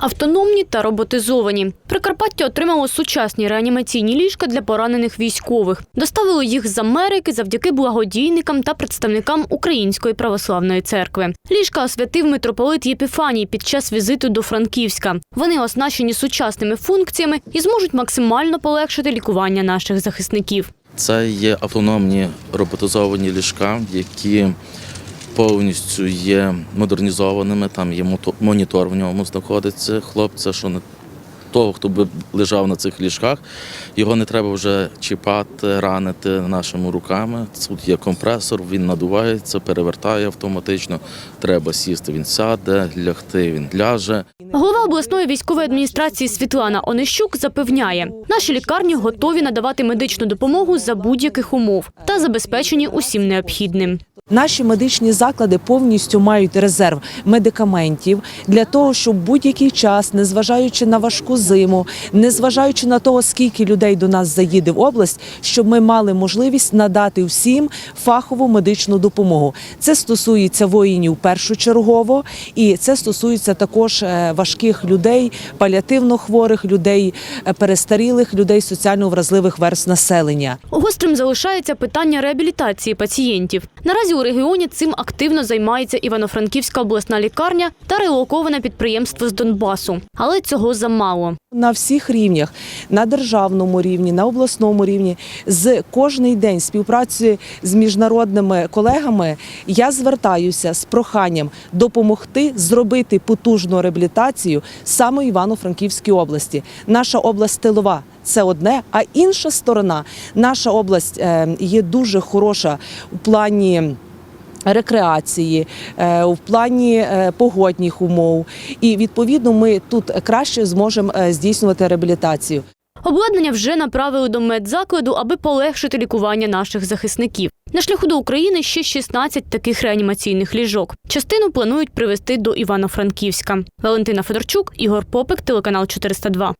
Автономні та роботизовані. Прикарпаття отримало сучасні реанімаційні ліжка для поранених військових. Доставили їх з Америки завдяки благодійникам та представникам Української православної церкви. Ліжка освятив митрополит Єпіфаній під час візиту до Франківська. Вони оснащені сучасними функціями і зможуть максимально полегшити лікування наших захисників. Це є автономні роботизовані ліжка, які повністю є модернізованими. Там є монітор в ньому знаходиться хлопця, що не того, хто би лежав на цих ліжках, його не треба вже чіпати, ранити нашими руками. Тут є компресор, він надувається, перевертає автоматично. Треба сісти, він сяде, лягти, він ляже. Голова обласної військової адміністрації Світлана Онищук запевняє, наші лікарні готові надавати медичну допомогу за будь-яких умов та забезпечені усім необхідним. Наші медичні заклади повністю мають резерв медикаментів для того, щоб будь-який час, незважаючи на важку зиму, незважаючи на того, скільки людей до нас заїде в область, щоб ми мали можливість надати всім фахову медичну допомогу. Це стосується воїнів першочергово, і це стосується також е, важких людей, паліативно хворих людей, е, перестарілих людей, соціально вразливих верст населення. Гострим залишається питання реабілітації пацієнтів. Наразі у регіоні цим активно займається Івано-Франківська обласна лікарня та релоковане підприємство з Донбасу. Але цього замало. на всіх рівнях, на державному рівні, на обласному рівні, з кожний день співпраці з міжнародними колегами я звертаюся з проханням допомогти зробити потужну реабілітацію саме Івано-Франківській області. Наша область тилова. Це одне, а інша сторона, наша область е, є дуже хороша у плані рекреації, е, в плані е, погодних умов. І відповідно ми тут краще зможемо е, здійснювати реабілітацію. Обладнання вже направили до медзакладу, аби полегшити лікування наших захисників. На шляху до України ще 16 таких реанімаційних ліжок. Частину планують привезти до Івано-Франківська. Валентина Федорчук, Ігор Попик, телеканал 402.